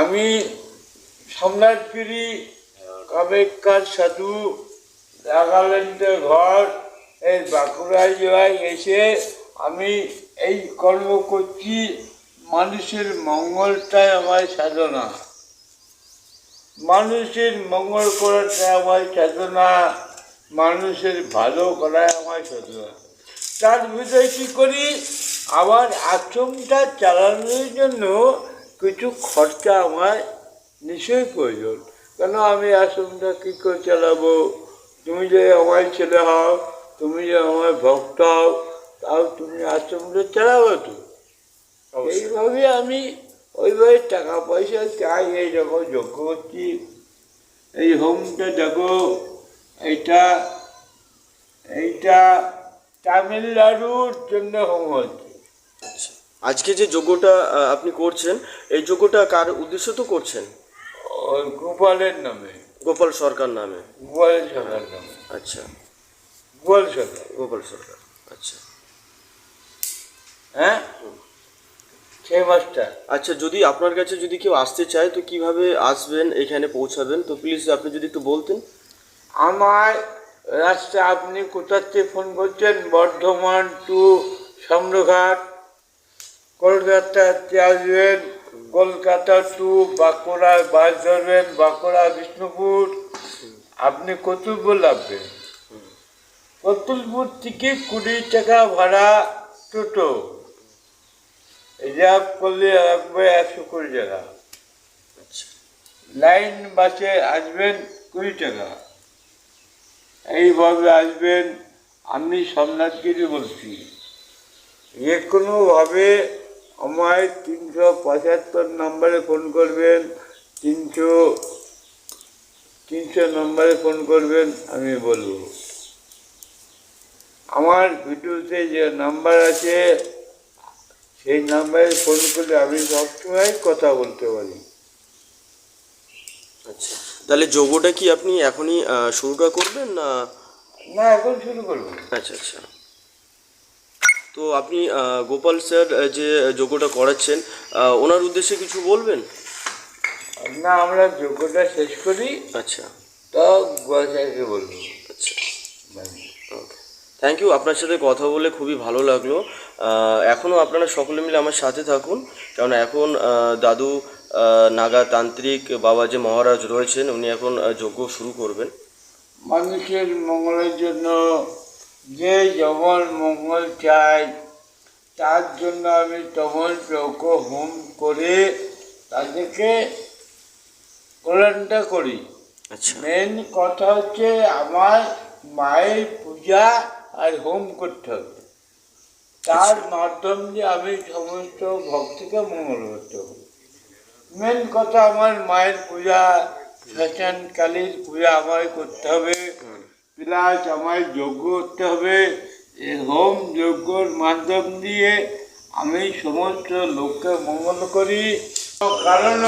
আমি সম্রাটগিরি কামেকার সাধু, নাগাল্যান্ডের ঘর, এই বাঁকুড়া জেলায় এসে আমি এই কর্ম করছি, মানুষের মঙ্গলটাই আমার সাধনা। মানুষের মঙ্গল করাটা আমার সাধনা, মানুষের ভালো করাই আমার সাধনা। তার ভিতরে কী করি? আমার আশ্রমটা চালানোর জন্য কিছু খরচা আমার নিশ্চয়ই প্রয়োজন। কেন আমি আশ্রমটা কী করে চালাবো? তুমি যে আমার ছেলে হও তুমি যে আমার ভক্ত হও তাও তুমি আশ্রমটা চালাবো তো? এইভাবে আমি ওইভাবে টাকা পয়সা চাই এই দেখো যোগ্য করছি এই হোমটা দেখো এইটা এইটা তামিলনাড়ুর জন্য হোম হচ্ছে। আজকে যে যোগ্যটা আপনি করছেন এই যোগ্যটা কার উদ্দেশ্য তো করছেন? গোপালের নামে। গোপাল সরকার নামে। গোপাল সরকার নামে। আচ্ছা। গোপাল সরকার। গোপাল সরকার আচ্ছা। হ্যাঁ? সেই আচ্ছা যদি আপনার কাছে যদি কেউ আসতে চায় তো কীভাবে আসবেন এখানে পৌঁছাবেন? তো প্লিজ আপনি যদি একটু বলতেন। আমার রাস্তা আপনি থেকে ফোন করছেন? বর্ধমান টু সম্রঘাট। কলকাতাতে আসবেন কলকাতা টু বাঁকুড়ায় বাস ধরবেন বাঁকুড়া বিষ্ণুপুর। আপনি কতুলপুর লাগবেন? কতুলপুর থেকে কুড়ি টাকা ভাড়া টোটো? রিজার্ভ করলে লাগবে একশো কুড়ি টাকা। আচ্ছা। লাইন বাসে আসবেন কুড়ি টাকা। এইভাবে আসবেন আমি সোমনাথগিরি বলছি। যে কোনোভাবে আমায় তিনশো পঁচাত্তর নম্বরে ফোন করবেন তিনশো তিনশো নম্বরে ফোন করবেন আমি বলব। আমার ভিডিওতে যে নাম্বার আছে সেই নাম্বারে ফোন করলে আমি সবসময় কথা বলতে পারি। আচ্ছা তাহলে যোগটা কি আপনি এখনই শুরুটা করবেন না? না এখন শুরু করব। আচ্ছা আচ্ছা। তো আপনি গোপাল স্যার যে যোগ্যটা করাচ্ছেন ওনার উদ্দেশ্যে কিছু বলবেন? না আমরা যোগ্যটা শেষ করি। আচ্ছা। তো গোয়াশাকে বলব। আচ্ছা। ওকে থ্যাংক ইউ আপনার সাথে কথা বলে খুবই ভালো লাগল। এখনও আপনারা সকলে মিলে আমার সাথে থাকুন। কারণ এখন দাদু নাগা তান্ত্রিক বাবা যে মহারাজ রয়েছেন উনি এখন যজ্ঞ শুরু করবেন। মানুষের মঙ্গলের জন্য যে যেমন মঙ্গল চাই তার জন্য আমি তেমন যজ্ঞ হোম করে তাদেরকে কল্যাণটা করি। আচ্ছা। মেন কথা হচ্ছে আমার মায়ের পূজা আর হোম করতে হবে। তার মাধ্যম দিয়ে আমি সমস্ত ভক্তিকে মঙ্গল করতে হবে। মেন কথা আমার মায়ের পূজা শ্মশান কালীর পূজা আমায় করতে হবে। প্লাস আমায় যজ্ঞ করতে হবে। হোম যজ্ঞর মাধ্যম দিয়ে আমি সমস্ত লোককে মঙ্গল করি। কারণ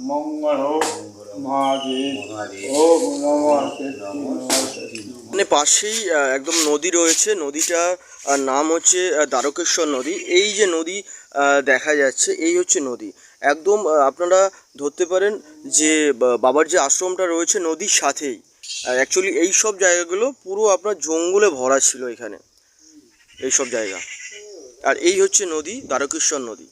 মঙ্গল। মানে পাশেই একদম নদী রয়েছে। নদীটার নাম হচ্ছে দ্বারকেশ্বর নদী। এই যে নদী দেখা যাচ্ছে, এই হচ্ছে নদী। একদম আপনারা ধরতে পারেন যে বাবার যে আশ্রমটা রয়েছে নদীর সাথেই। অ্যাকচুয়ালি এই সব জায়গাগুলো পুরো আপনার জঙ্গলে ভরা ছিল এখানে। এইসব জায়গা। আর এই হচ্ছে নদী, দ্বারকেশ্বর নদী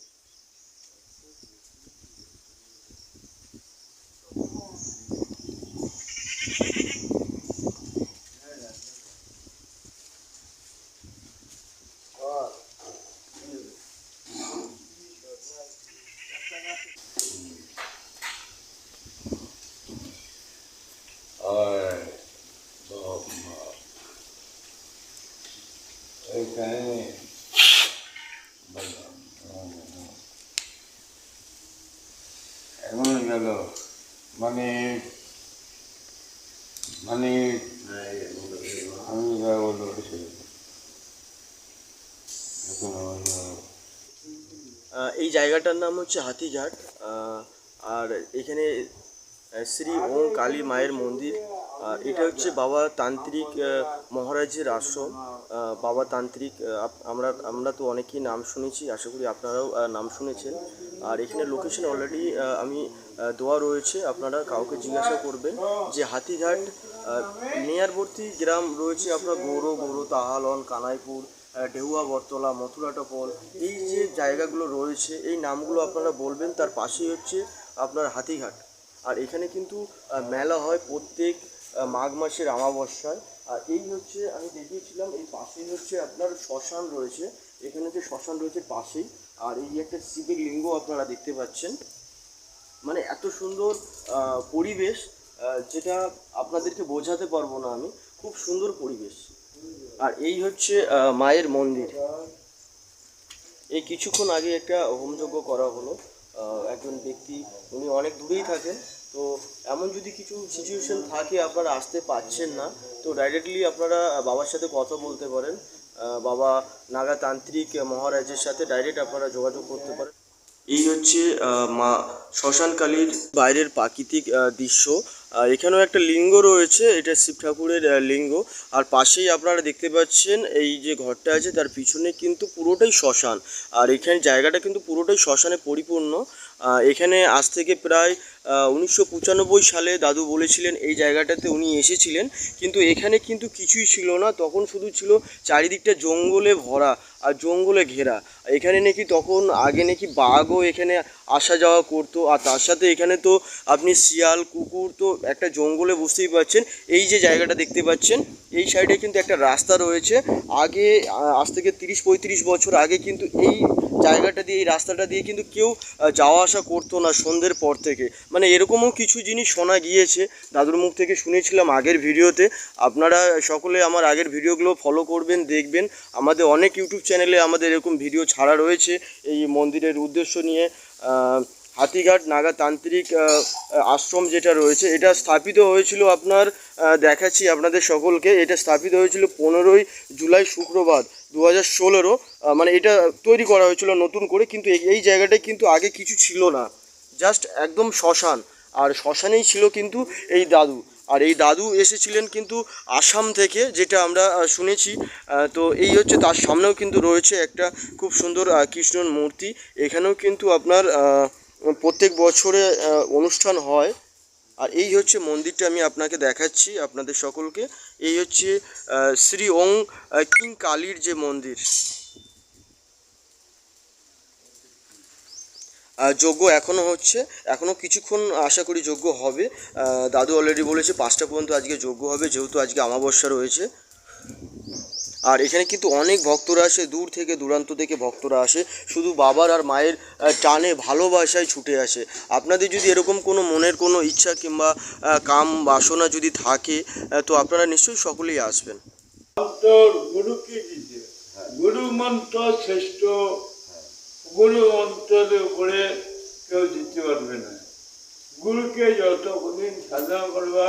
আর বাবা। মানে মানে আমি এই জায়গাটার নাম হচ্ছে হাতিঘাট আর এখানে শ্রী ওম কালী মায়ের মন্দির। এটা হচ্ছে বাবা তান্ত্রিক মহারাজের আশ্রম। বাবা তান্ত্রিক আমরা আমরা তো অনেকেই নাম শুনেছি, আশা করি আপনারাও নাম শুনেছেন। আর এখানে লোকেশন অলরেডি আমি দেওয়া রয়েছে, আপনারা কাউকে জিজ্ঞাসা করবেন যে হাতিঘাট নিয়ারবর্তী গ্রাম রয়েছে আপনার গৌর গৌর তাহালন, কানাইপুর ঢেউয়া বটতলা, মথুরা, টপল। এই যে জায়গাগুলো রয়েছে, এই নামগুলো আপনারা বলবেন, তার পাশেই হচ্ছে আপনার হাতিঘাট। আর এখানে কিন্তু মেলা হয় প্রত্যেক মাঘ মাসের অমাবস্যায়। আর এই হচ্ছে আমি দেখিয়েছিলাম, এই পাশেই হচ্ছে আপনার শ্মশান রয়েছে। এখানে যে শ্মশান রয়েছে পাশেই। আর এই একটা শিবের লিঙ্গ আপনারা দেখতে পাচ্ছেন। মানে এত সুন্দর পরিবেশ যেটা আপনাদেরকে বোঝাতে পারব না আমি। খুব সুন্দর পরিবেশ। আর এই হচ্ছে মায়ের মন্দির। এই কিছুক্ষণ আগে একটা হোমযজ্ঞ করা হলো। একজন ব্যক্তি, উনি অনেক দূরেই থাকেন। তো এমন যদি কিছু সিচুয়েশন থাকে, আপনারা আসতে পারছেন না, তো ডাইরেক্টলি আপনারা বাবার সাথে কথা বলতে পারেন। বাবা নাগাতান্ত্রিক মহারাজের সাথে ডাইরেক্ট আপনারা যোগাযোগ করতে পারেন। এই হচ্ছে মা শ্মশানকালীর বাইরের প্রাকৃতিক দৃশ্য। আর এখানেও একটা লিঙ্গ রয়েছে, এটা শিব ঠাকুরের লিঙ্গ। আর পাশেই আপনারা দেখতে পাচ্ছেন, এই যে ঘরটা আছে, তার পিছনে কিন্তু পুরোটাই শ্মশান। আর এখানে জায়গাটা কিন্তু পুরোটাই শ্মশানে পরিপূর্ণ। এখানে আজ থেকে প্রায় উনিশশো পঁচানব্বই সালে দাদু বলেছিলেন, এই জায়গাটাতে উনি এসেছিলেন। কিন্তু এখানে কিন্তু কিছুই ছিল না, তখন শুধু ছিল চারিদিকটা জঙ্গলে ভরা। আর জঙ্গলে ঘেরা। এখানে নাকি তখন আগে নাকি বাঘও এখানে আসা যাওয়া করতো, আর তার সাথে এখানে তো আপনি শিয়াল, কুকুর তো একটা জঙ্গলে বুঝতেই পারছেন। এই যে জায়গাটা দেখতে পাচ্ছেন, এই সাইডে কিন্তু একটা রাস্তা রয়েছে। আগে আজ থেকে তিরিশ, পঁয়ত্রিশ বছর আগে কিন্তু এই জায়গাটা দিয়ে, এই রাস্তাটা দিয়ে কিন্তু কেউ যাওয়া আসা করতো না সন্ধ্যের পর থেকে। মানে এরকমও কিছু জিনিস শোনা গিয়েছে, দাদুর মুখ থেকে শুনেছিলাম আগের ভিডিওতে। আপনারা সকলে আমার আগের ভিডিওগুলো ফলো করবেন, দেখবেন। আমাদের অনেক ইউটিউব চ্যানেলে আমাদের এরকম ভিডিও ছাড়া রয়েছে। এই মন্দিরের উদ্দেশ্য নিয়ে হাতিঘাট নাগাতান্ত্রিক আহ, আশ্রম যেটা রয়েছে এটা স্থাপিত হয়েছিল আপনার দেখাচ্ছি আপনাদের সকলকে। এটা স্থাপিত হয়েছিল পনেরোই জুলাই শুক্রবার দু হাজার ষোলোরও মানে এটা তৈরি করা হয়েছিল নতুন করে কিন্তু এই- এই জায়গাটায় কিন্তু আগে কিছু ছিল না। জাস্ট একদম শ্মশান। আর শ্মশানেই ছিল কিন্তু এই দাদু। আর এই দাদু এসেছিলেন কিন্তু আসাম থেকে, যেটা আমরা শুনেছি। তো এই হচ্ছে তার সামনেও কিন্তু রয়েছে একটা খুব সুন্দর কৃষ্ণর মূর্তি। এখানেও কিন্তু আপনার প্রত্যেক বছরে অনুষ্ঠান হয়। আর এই হচ্ছে মন্দিরটা আমি আপনাকে দেখাচ্ছি আপনাদের সকলকে। এই হচ্ছে শ্রী ওং কিং কালীর যে মন্দির। যজ্ঞ এখনও হচ্ছে এখনও কিছুক্ষণ আশা করি যোগ্য হবে। দাদু অলরেডি বলেছে পাঁচটা পর্যন্ত আজকে যোগ্য হবে, যেহেতু আজকে অমাবস্যা রয়েছে। আর এখানে কিন্তু অনেক ভক্তরা আসে, দূর থেকে, দূরান্ত থেকে ভক্তরা আসে। শুধু বাবার আর মায়ের টানে ভালোবাসায় ছুটে আসে। আপনাদের যদি এরকম কোনো মনের কোনো ইচ্ছা কিংবা কাম, বাসনা যদি থাকে তো আপনারা নিশ্চয়ই সকলেই আসবেন। গুরু মন্ত্র শ্রেষ্ঠ গুরু মন্ত্রের উপরে কেউ দিতে পারবে না গুরুকে যত দিন সাধনা করবা,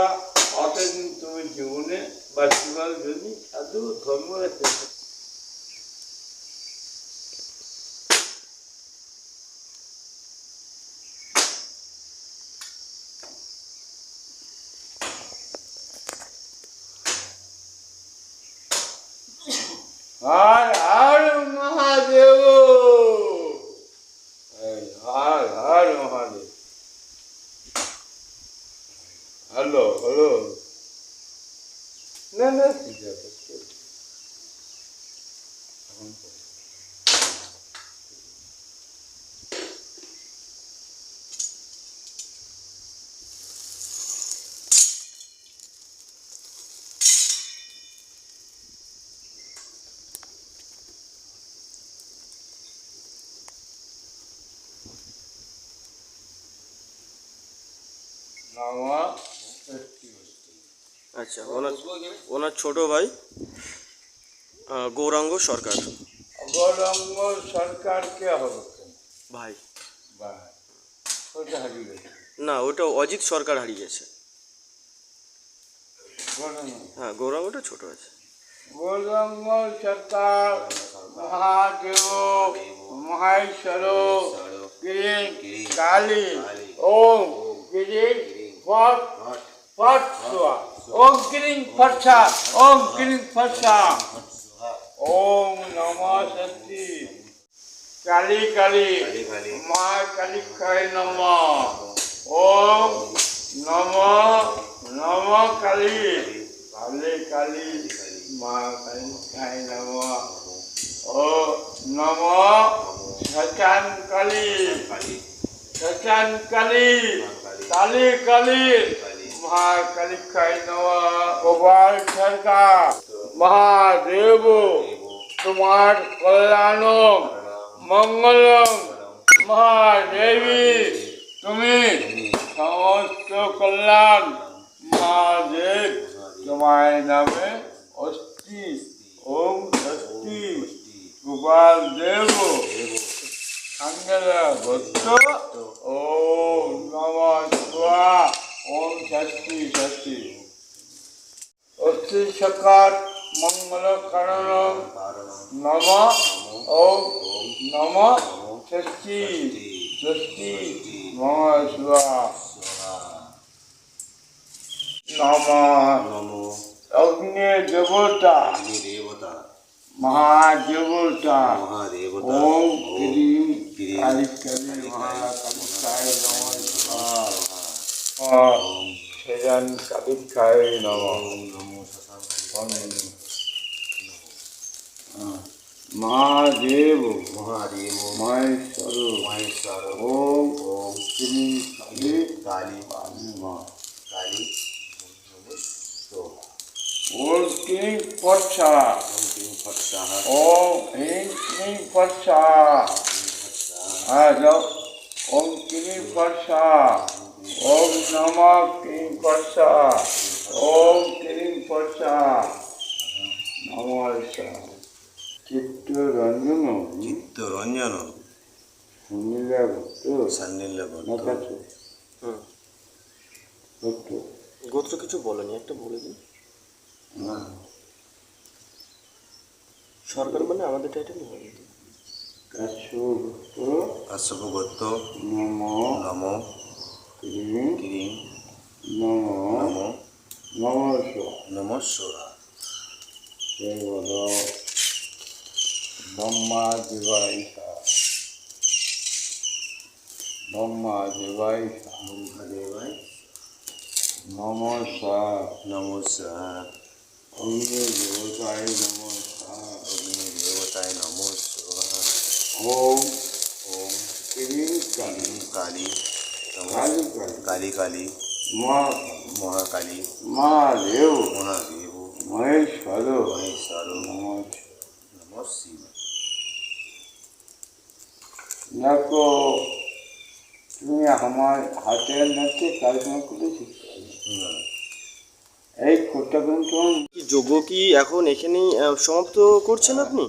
অতদিন তুমি জীবনে বাঁচিবার যদি সাধু ধর্ম রাখতে পারো। হর হর মহাদেব এই হর হর মহাদেব হ্যালো হ্যালো না না ঠিক আছে এখন করো। নামা ষষ্ঠী আচ্ছা ওনার ওনার ছোট ভাই গৌরাঙ্গ সরকার। গৌরঙ্গ সরকারকে হবে? কেন? ভাই ওটা হারিয়ে গেছে। না ওটা অজিত সরকার হারিয়েছে গৌরঙ্গ। হ্যাঁ গৌরাঙ্গটা ছোট আছে। গৌরঙ্গ সরকার মহাদেব মহেশ্বর গিরি কালী ওম গিরি ফটসা ওম ক্রিং ফটসা ওম নমঃ শক্তি কালী কালী মা কালী খায় নম ওম নম নম কালী কালী কালী মা কালী খায় নম ও নম শচান কালী শচান কালী কালী কালী খায় নম গোপাল সরকার মহাদেব, তোমার কল্যাণ মঙ্গলম, মহাদেবী, তুমি সমস্ত কল্যাণ, মহাদেব তোমার নামে অস্তি ওম ষষ্ঠী, গোপাল দেব। সাঙ্গেলা ভক্ত ওম নম ওম ষষ্ঠী ষষ্ঠী অস্তি সকার মঙ্গল কারণ নম ওম নম ষষ্ঠী ষষ্ঠী নম শিবা নম নমো অগ্নি দেবতা দেবতা মহাদেবতা মহাদেবতা ওম ক্রিম কালী কালী মহাকালিকায় নম সেজন কালিকায় নম মহাদেব মহাদেব মহেশ্বর মহেশ্বর ওম ওম শ্রী কালী কালী কালী ওম কিং ফটসাহ ওম হ্রিং ক্রিম পর্ষা হ্যাঁ যাও ওম ক্রিম পর্ষা ওম নম ক্রিম পর্ষা ওম ক্রিম পর্ষা নমস্কার চিত্তরঞ্জন চিত্তরঞ্জন সুনীলা ভক্ত নাকাছে হুম। ভক্ত গোত্র কিছু বলেনি একটা বলে দিন না। সরকার মানে আমাদের টাইটেল ভক্ত কাশ্যপ গোত্র নম। নম। ক্রিম কিরিং নম নম নমস্কার নমস্বরা জয় বল ব্রহ্মা দেবাইষা ব্রহ্মা দেবাইষা ব্রহ্মদেবায় নমস্কার নমস্কার অগ্নি দেবতায় নমস্কার অগ্নি দেবতায় নমস্কার ওম ওম ক্রিম কালী কালী নম কালী। মা মহাকালী। মহাদেব। মহাদেব। মহেশ্বর। মহেশ্বর। নমস্কার। নম শিব দেখো তুমি আমার হাতের নাচে কালনা করে শিখতে এই যোগ্য কি এখন এখানেই সমাপ্ত করছেন আপনি?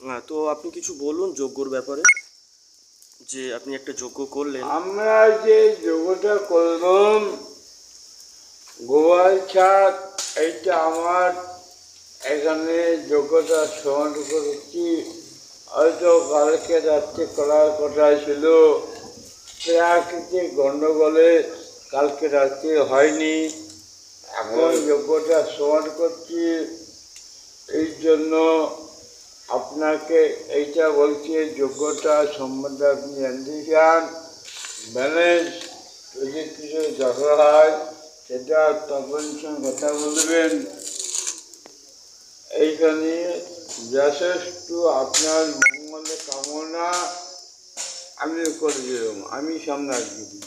হ্যাঁ তো আপনি কিছু বলুন যজ্ঞর ব্যাপারে। যে আপনি একটা যজ্ঞ করলেন। আমরা যে যোগটা করলাম গোয়াল ছাদ এইটা আমার এখানে যোগ্যতা সমান করেছি। হয়তো কালকে রাত্রে করার কথা ছিল। প্রাকৃতিক গণ্ডগোলে কালকে রাত্রে হয়নি। এখন যোগ্যতা সমান করছি। এই জন্য আপনাকে এইটা বলছি যোগ্যতা সম্বন্ধে আপনি জানতে চান, ব্যালেন্স যদি কিছু দরকার হয়, সেটা তখন সঙ্গে কথা বলবেন। এইখানে যথেষ্ট আপনার মঙ্গলের কামনা আমি করে দিলাম আমি সামনে আসবি।